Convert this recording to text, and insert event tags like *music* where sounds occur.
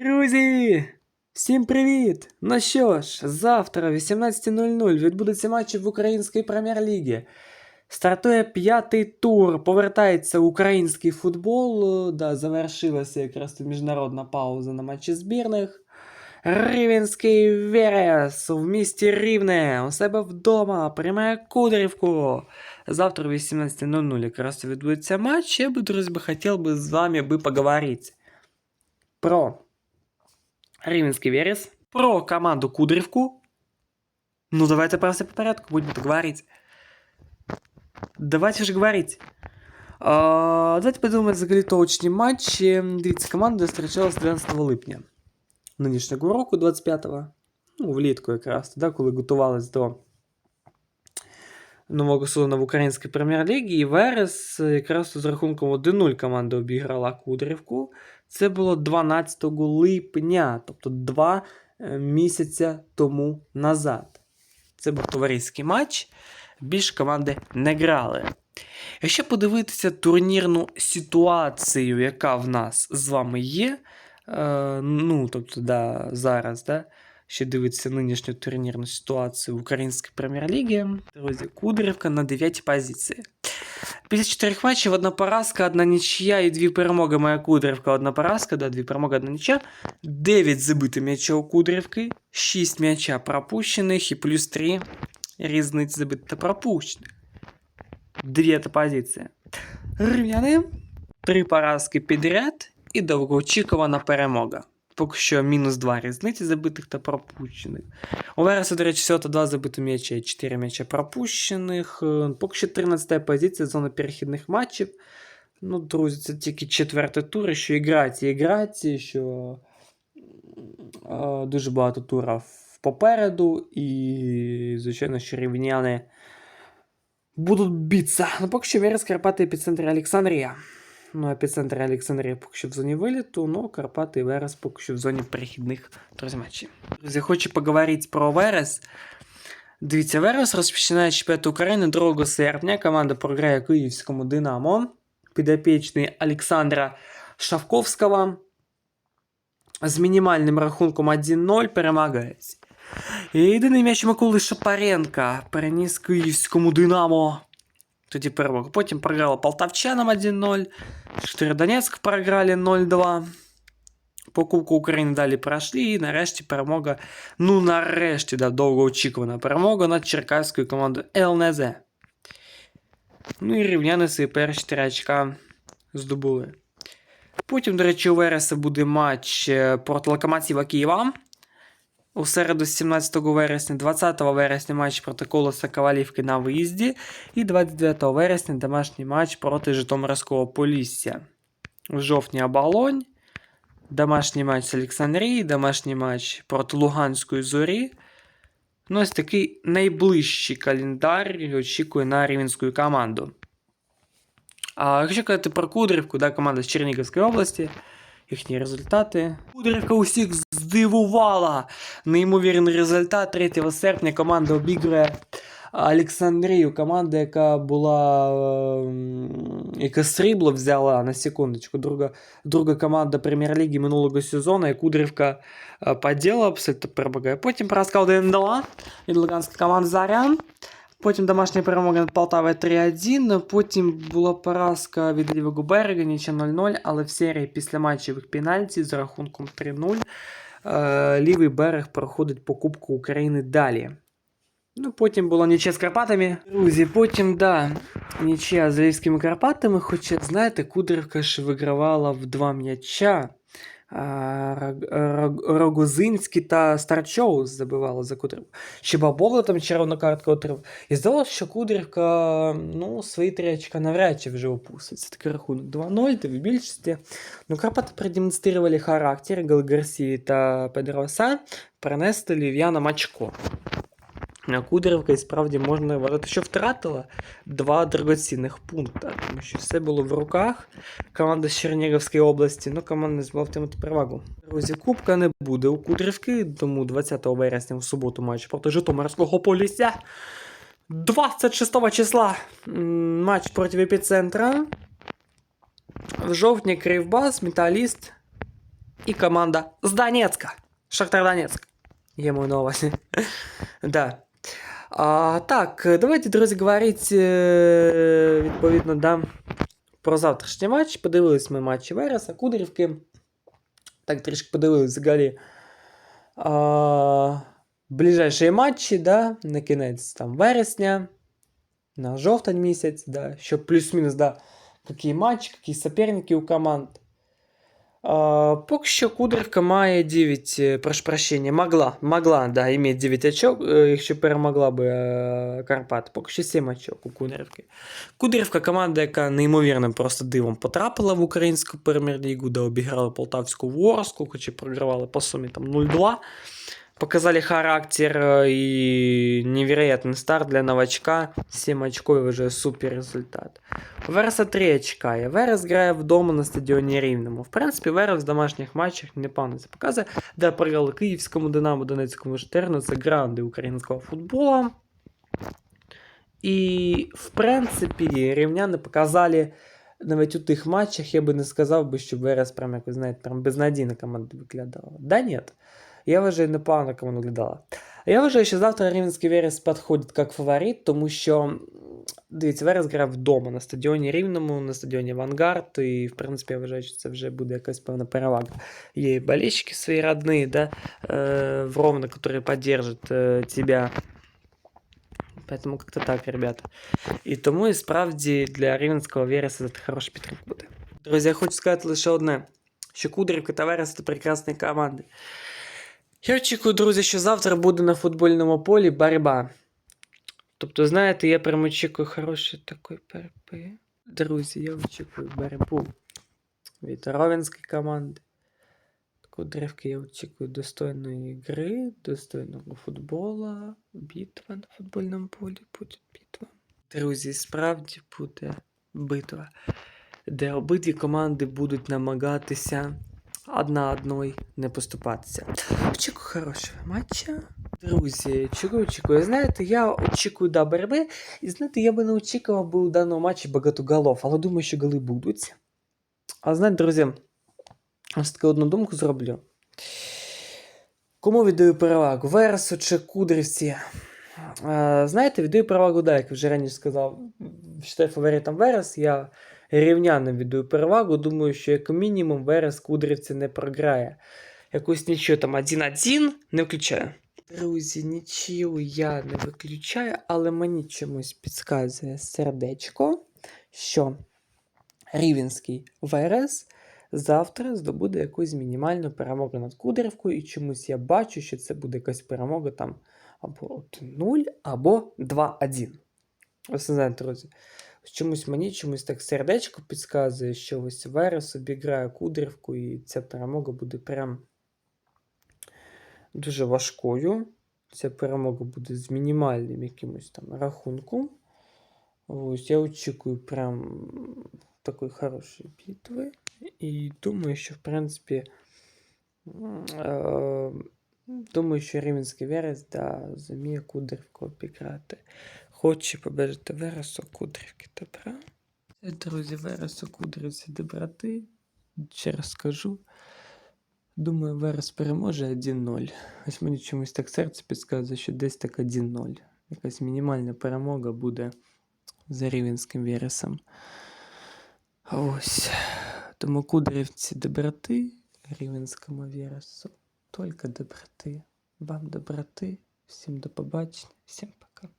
Друзі! Всім привіт! Ну що ж, завтра о 18.00 відбудуться матчі в Українській прем'єр-лігі. Стартує п'ятий тур, повертається український футбол. Да, завершилася якраз міжнародна пауза на матчі збірних. Рівенський Верес в місті Рівне у себе вдома приймає Кудрівку. Завтра о 18.00 якраз відбудеться матч. Я би, друзі, хотів би з вами би поговорити про Рівенський Верес, про команду Кудрівку. Ну, давайте про все по порядку, будем говорить. Давайте же говорить. А, давайте подумаємо за галітовочні матчі. Дивіться, команда зустрічалась 12 липня нинішнього року, 25-го. Ну, влітку якраз, тоді, коли готувалась до нового сезону в українській прем'єр-лігі. І Верес якраз з рахунком 1-0 команда обіграла Кудрівку. Це було 12 липня, тобто два е, місяця тому назад. Це був товариський матч. Більш команди не грали. Якщо подивитися турнірну ситуацію, яка в нас з вами є, е, ну, тобто, да, зараз, да, ще дивитися нинішню турнірну ситуацію в Українській прем'єр-лігі, друзі, Кудрівка на 9 позиції. Після чотирьох матчів одна поразка, одна нічия і дві перемоги. Моя Кудрівка, одна поразка, да, дві перемоги, одна нічия. 9 забитих м'яча у Кудрівки, 6 м'яча пропущених і плюс 3 різниць забитих та пропущених. Дев'ята позиція. Рівняни. Три поразки підряд і довгоочікувана перемога. Поки що мінус 2 різниці забитих та пропущених. У Вереса, до речі, всього 2 забиті м'яча і 4 м'яча пропущених. Е, Поки що 13 позиція зона перехідних матчів. Ну, друзі, це тільки четвертий тур, що і граті, і граті, що е, дуже багато турів попереду, і, звичайно, що рівняни будуть битися. Ну, поки що Верес Карпати епіцентр Олександрія. Ну, епіцентр Олександрія поки що в зоні виліту, ну, Карпати і Верес поки що в зоні перехідних друзі, матчів. Друзі, хочу поговорити про Верес. Дивіться, Верес розпочинає чемпіонат України 2 серпня. Команда програє Київському Динамо. Підопічний Олександра Шавковського з мінімальним рахунком 1-0 перемагає. І єдиний м'яч Миколи Шапаренка переніс Київському Динамо. Тоді перемогу. Потім програла Полтавчанам 1-0. Донецьк програли 0-2. По Кубку України далі пройшли. І нарешті перемога. Ну, нарешті, да, довгоочікувана перемога над черкаською командою ЛНЗ. Ну і рівняни свої перші 4 очка здобули. Потім, до речі, у Вереса буде матч е, проти Локомотива Києва. У середу 17 вересня, 20 вересня матч проти Колоса Ковалівки на виїзді. І 29 вересня домашній матч проти Житомирського Полісся. У жовтні Оболонь. Домашній матч з Олександрії, домашній матч проти Луганської зорі. Ну, ось такий найближчий календар очікує на рівенську команду. А якщо казати про Кудрівку, да, команда з Чернігівської області, їхні результати. Кудрівка усіх здивувала. Неймовірний результат 3 серпня команда обігрує Олександрію. Команда, яка була. ем, яка срібло взяла на секундочку. Друга, друга команда прем'єр-ліги минулого сезону, і Кудрівка е, поділа абсолютно перемагає. Потім поразка 1-2 від Луганської команди Зарян. Потім домашня перемога над Полтавою 3-1. Потім була поразка від лівого берега, нічия 0-0, але в серії після матчевих пенальті з рахунком 3-0 е, Лівий берег проходить покупку України далі. Ну, потім була нічия з Карпатами. Друзі, потім, да, нічия з Львівськими Карпатами, хоча, знаєте, Кудрівка ж вигравала в два м'яча. Рогозинський та Старчоус забивали за Кудрівку. Ще Бабола там червону картку отримав. І здалося, що Кудрівка ну, свої три очка навряд чи вже опустить. Це такий рахунок 2-0, та в більшості. Ну, Карпати продемонстрували характер Гал Гарсії та Педроса, принесли лів'яна очко. Кудрівка і справді можна вважати, що втратила два дорогоцінних пункти, тому що все було в руках. Команда з Чернігівської області, ну команда не змогла втримати перевагу. Друзі, Кубка не буде у Кудрівки, тому 20 вересня в суботу матч проти Житомирського полісся. 26 числа матч проти епіцентра. В жовтні Кривбас, Металіст. і команда з Донецька. Шахтар Донецьк. Я маю на увазі. *laughs* да. А, так, давайте, друзі, говорити е, відповідно да, про завтрашній матч. Подивились ми матчі Вереса, Кудрівки. Так, трішки подивились взагалі. А, ближайші матчі, да, на кінець там вересня, на жовтень місяць, да, щоб плюс-мінус, да, який матч, які суперники у команд. Поки що Кудрівка має 9, е, прошу прощення, могла, могла, да, иметь 9 очок, е, якщо перемогла би е, Карпат. Поки що 7 очок у Кудрівки. Кудрівка команда, яка неймовірним просто дивом потрапила в українську прем'єр-лігу, де обіграла Полтавську Ворску, хоч і програвали по сумі там 0-2. Показали характер э, и невероятный старт для новачка. 7 очков уже супер результат. У Вереса 3 очка. І Верес грає вдома на стадіоні Рівному. В принципі, Верес в домашніх матчах непогано це показує, де програли Київському Динамо, Донецькому Жтерну. Це гранди українського футболу. І, в принципі, рівняни показали навіть у тих матчах, я би не сказав би, що Верес прям якось, знаєте, прям безнадійна команда виглядала. Да ні. Я вважаю, непогано команда виглядала. Я вважаю, що завтра Рівненський Верес підходить як фаворит, тому що, дивіться, Верес грав вдома на стадіоні Рівному, на стадіоні Авангард, і, в принципі, я вважаю, що це вже буде якась певна перевага. Є і болельщики свої родні, да, э, в Ровно, которые поддержат э, тебя. Поэтому как-то так, ребята. І тому і справді для Рівненського Вереса це хороший підтримка буде. Друзі, я хочу сказати лише одне: що Кудрівка та Верес це прекрасні команди. Я очікую, друзі, що завтра буде на футбольному полі боротьба. Тобто, знаєте, я прям очікую хороший такий ПРП. Друзі, я очікую боротьбу від Ровенської команди. Кудрівки я очікую достойної гри, достойного футболу, битва на футбольному полі буде битва. Друзі, справді буде битва, де обидві команди будуть намагатися одна одної не поступатися. Очікую хорошого матча. Друзі, очікую, очікую. Знаєте, я очікую до боротьби, і знаєте, я би не очікував би у даному матчі багато голов, але думаю, що голи будуть. А знаєте, друзі, ось таку одну думку зроблю. Кому віддаю перевагу? Вересу чи Кудрівці? Е, Знаєте, віддаю перевагу, да, як вже раніше сказав, вважаю фаворитом Верес. Я рівняним віддаю перевагу. Думаю, що як мінімум Верес Кудрівці не програє. Якусь нічого там 1-1 не включаю. Друзі, нічого я не виключаю, але мені чомусь підказує сердечко, що Рівенський Верес завтра здобуде якусь мінімальну перемогу над Кудрівкою, і чомусь я бачу, що це буде якась перемога там або 1-0, або 2-1. Ось не знаєте, друзі. Чомусь мені чомусь так сердечко підказує, що ось Верес обіграє Кудрівку, і ця перемога буде прям дуже важкою. Ця перемога буде з мінімальним якимось там рахунком. Ось я очікую прям такої хорошої битви. І думаю, що в принципі. е, Думаю, що Рівенський Верес да, зуміє Кудрівку обіграти. Хоче побачити Вересу Кудрівки, добра. Це, друзі, Вересу Кудрівці доброти. Ще раз скажу. Думаю, Верес переможе 1-0. Ось мені чомусь так серце підказує, що десь так 1-0. Якась мінімальна перемога буде за Рівенським Вересом. Ось. Тому Кудрівці доброти, Рівенському Вересу. Тільки доброти. Вам доброти. Всім до побачення. Всім пока.